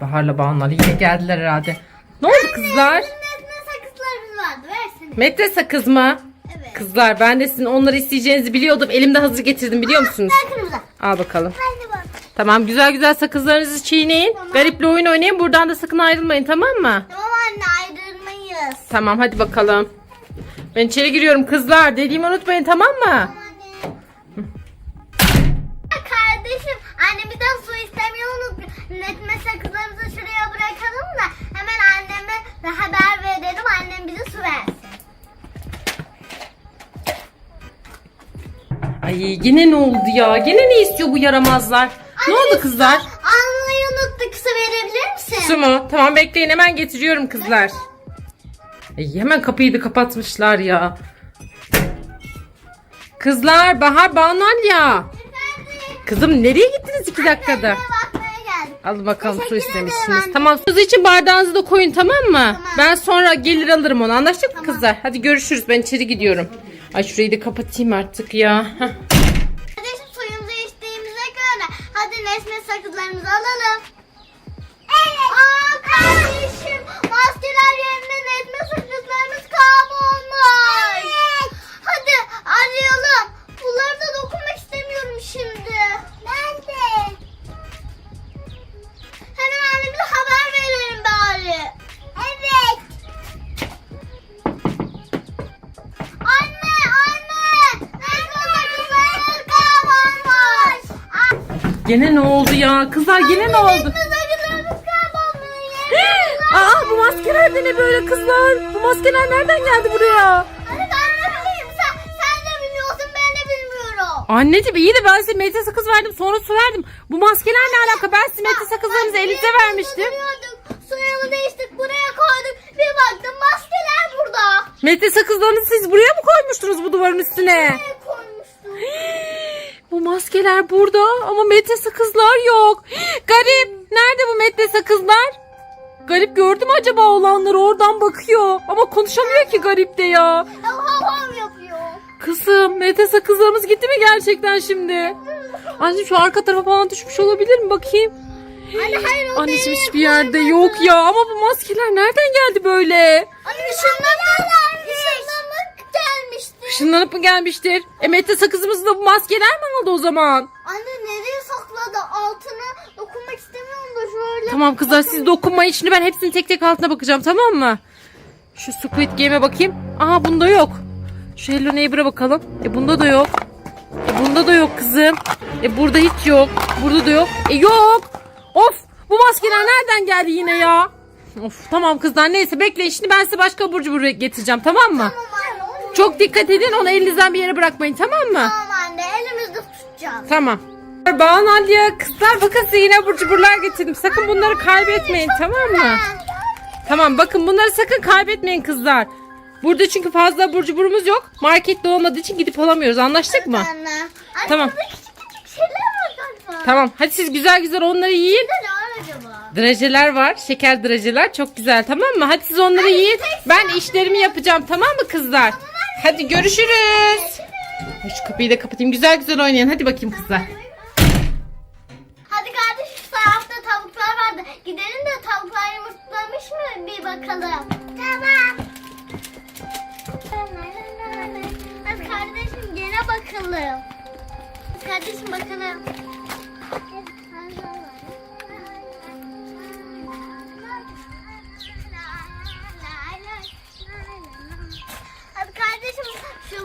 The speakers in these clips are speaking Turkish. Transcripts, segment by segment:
Bahar'la Banu'lar yine geldiler herhalde. Ne oldu kızlar? Metne sakızlarımız vardı. Versene. Metre sakız mı? Evet. Kızlar ben de sizin onları isteyeceğinizi biliyordum. Elimde hazır getirdim biliyor musunuz? Ben kırmızı. Al bakalım. Bak. Tamam güzel güzel sakızlarınızı çiğneyin. Gariple oyun oynayın. Buradan da sakın ayrılmayın tamam mı? Tamam anne ayrılmayız. Tamam hadi bakalım. Ben içeri giriyorum kızlar. Dediğimi unutmayın tamam mı? Tamam Ay yine ne oldu ya? Gene ne istiyor bu yaramazlar? Ne oldu kızlar? Almayı unuttuk. Su verebilir misin? Su mu? Tamam bekleyin hemen getiriyorum kızlar. Ay, hemen kapıyı da kapatmışlar ya. Kızlar Bahar Banalya. Efendim? Kızım nereye gittiniz iki dakikada? Bakmaya. Alın bakalım su Teşekkür ederim istemişsiniz. anne. Tamam su için bardağınızı da koyun tamam mı? Ben sonra gelir alırım onu. Anlaştık mı kızlar? Hadi görüşürüz. Ben içeri gidiyorum. Ay şurayı da kapatayım artık ya. Heh. Nesne sakızlarımızı alalım. Evet. Aa kardeşim maskeler yerine Nesne sakızlarımız kaybolmuş. Evet. Hadi arayalım. Bunları da dokunmak istemiyorum şimdi. Ben de. Hemen annemize haber verelim bari. Gene ne oldu ya? Kızlar gene ne oldu? Aa bu maskeler de ne böyle kızlar? Bu maskeler nereden geldi buraya? Anne ben de bileyim. Sen, sen de bilmiyorsun ben de bilmiyorum. Anneciğim iyi de ben size metre sakız verdim sonra su verdim. Bu maskeler ne alaka? Ben size metre sakızlarınızı elinize vermiştim. Suyunu değiştik buraya koyduk. Bir baktım maskeler burada. Metre sakızlarınızı siz buraya mı koymuştunuz bu duvarın üstüne? Koymuştum? Bu maskeler burada ama metre sakızlar yok. Garip. Nerede bu metre sakızlar? Garip gördü mü acaba olanları oradan bakıyor. Ama konuşamıyor ki garip de ya. Ya havam yapıyor. Kızım metre sakızlarımız gitti mi gerçekten şimdi? Anneciğim şu arka tarafa falan düşmüş olabilir mi bakayım? Anne hayır o Anneciğim değil. hiçbir yerde yok ya ama bu maskeler nereden geldi böyle? Anne gelmişti. Işınlanıp mı gelmiştir? E metre sakızımızı da bu maskeler mi aldı o zaman? Anne nereye sakladı? Altına dokunmak istemiyorum da şöyle. Tamam kızlar siz dokunmayın şimdi ben hepsini tek tek altına bakacağım tamam mı? Şu Squid Game'e bakayım. Aa bunda yok. Şu Hello Neighbor'a bakalım. E bunda da yok. E bunda da yok kızım. E burada hiç yok. Burada da yok. E yok. Of bu maskeler nereden geldi yine ya? Of tamam kızlar neyse bekleyin şimdi ben size başka abur cubur getireceğim tamam mı? Tamam. Çok dikkat edin onu elinizden bir yere bırakmayın tamam mı? Tamam anne elimizde tutacağız. Tamam. Banu Aliye kızlar bakın size yine abur cuburlar getirdim. Sakın bunları kaybetmeyin tamam mı? Tamam bakın bunları sakın kaybetmeyin kızlar. Burada çünkü fazla abur cuburumuz yok. Markette olmadığı için gidip alamıyoruz. Anlaştık mı? Anne. Anne Tamam. burada küçük küçük şeyler var galiba. Tamam. Hadi siz güzel güzel onları yiyin. Ne var acaba? Drajeler var. Şeker drajeler. Çok güzel tamam mı? Hadi siz onları yiyin. Ben işlerimi yapacağım tamam mı kızlar? Hadi görüşürüz. Ay, Şu kapıyı da kapatayım. Güzel güzel oynayın. Hadi bakayım kızlar. Hadi kardeş şu tarafta tavuklar vardı. Gidelim de tavuklar yumurtlamış mı bir bakalım. Tamam. Hadi kardeşim gene bakalım. Kardeşim bakalım. Hadi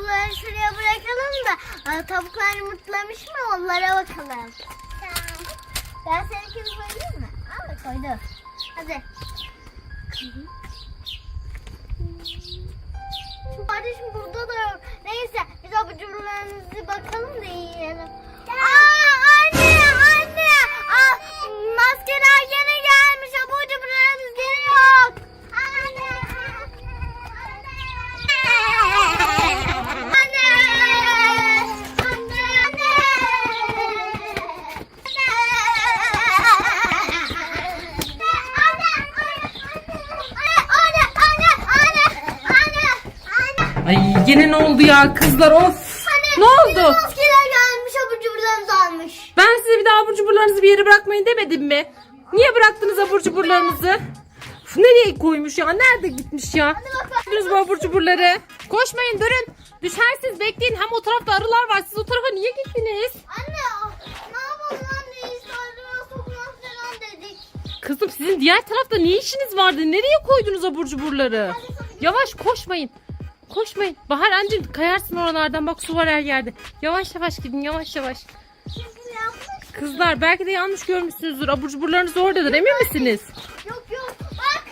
şunları şuraya bırakalım da aa, tavuklar yumurtlamış mı onlara bakalım. Tamam. Ben seninkini koyayım mı? Al da koydum. Hadi. Kardeşim burada da yok. Neyse biz abucurlarınızı bakalım da yiyelim. Aa Ay yine ne oldu ya kızlar of. Ne oldu? Maskeler gelmiş abur cuburlarımızı almış. Ben size bir daha abur cuburlarınızı bir yere bırakmayın demedim mi? Niye bıraktınız abur cuburlarınızı? Uf, nereye koymuş ya? Nerede gitmiş ya? Gördünüz mü abur cuburları? Koşmayın durun. Düşersiniz bekleyin. Hem o tarafta arılar var. Siz o tarafa niye gittiniz? Anne ne yapalım anne arıya sokmaz falan dedik. Kızım sizin diğer tarafta ne işiniz vardı? Nereye koydunuz abur cuburları? Yavaş koşmayın. Koşmayın. Bahar anneciğim kayarsın oralardan. Bak su var her yerde. Yavaş yavaş gidin yavaş yavaş. Kızlar belki de yanlış görmüşsünüzdür. Abur cuburlarınız oradadır. Emin misiniz? Yok yok bak.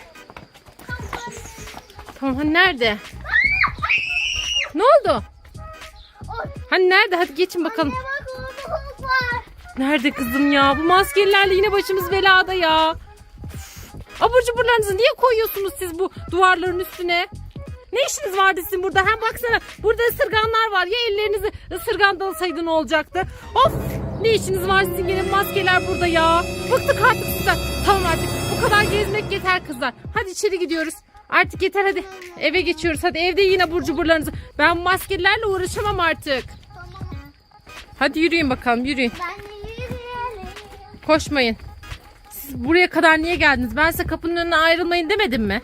Tamam hani nerede? Ne oldu? Hani nerede? Hadi geçin bakalım. Nerede kızım ya? Bu maskelilerle yine başımız belada ya. Abur cuburlarınızı niye koyuyorsunuz siz bu duvarların üstüne? Ne işiniz vardı sizin burada? Hem baksana burada ısırganlar var. Ya ellerinizi ısırgan dalasaydın ne olacaktı? Of! Ne işiniz var sizin yine maskeler burada ya? Bıktık artık sizden. Tamam artık bu kadar gezmek yeter kızlar. Hadi içeri gidiyoruz. Artık yeter hadi. Eve geçiyoruz. Hadi evde yine abur cuburlarınızı. Ben maskelerle uğraşamam artık. Hadi yürüyün bakalım yürüyün. Koşmayın. Siz buraya kadar niye geldiniz? Ben size kapının önüne ayrılmayın demedim mi?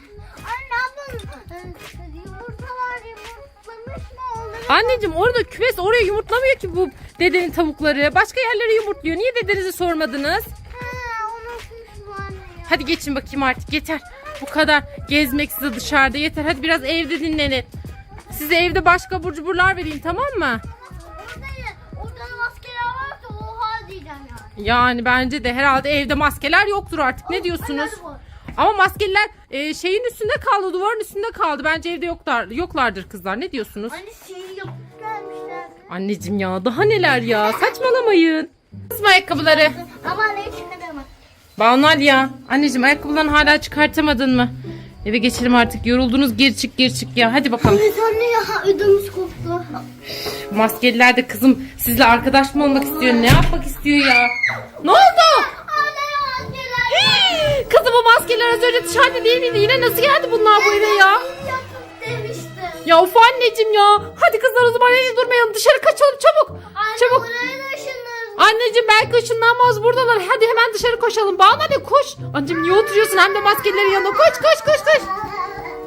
Anneciğim orada kümes oraya yumurtlamıyor ki bu dedenin tavukları. Başka yerlere yumurtluyor. Niye dedenizi sormadınız? Ha unutmuşum anne ya. Hadi geçin bakayım artık yeter. Bu kadar gezmek size dışarıda yeter. Hadi biraz evde dinlenin. Size evde başka abur cuburlar vereyim tamam mı? Orada, orada maskeler varsa oha diyeceğim yani. Yani bence de herhalde evde maskeler yoktur artık. Ne diyorsunuz? Ama maskeler e, şeyin üstünde kaldı, duvarın üstünde kaldı. Bence evde yoklar, yoklardır kızlar. Ne diyorsunuz? Anne yapıp gelmişler. Anneciğim ya daha neler ya saçmalamayın. Kızım ayakkabıları. Ama ne çıkaramadım. Banal ya. Anneciğim ayakkabılarını hala çıkartamadın mı? Eve geçelim artık. Yoruldunuz gir çık gir çık ya. Hadi bakalım. Evet anne ya ödümüz koptu. Maskeliler de kızım sizle arkadaş mı olmak istiyor? Ne yapmak istiyor ya? Ne oldu? Maskeler. Kızım o maskeler az önce dışarıda değil miydi? Yine nasıl geldi bunlar bu eve ya? Ya of anneciğim ya. Hadi kızlar o zaman evde durmayalım. Dışarı kaçalım çabuk. Anne Çabuk. buraya taşınırız. Anneciğim belki ışınlanmaz buradalar. Hadi hemen dışarı koşalım. Bana ne koş. Anneciğim niye oturuyorsun hem de maskelerin yanında? Koş koş koş koş.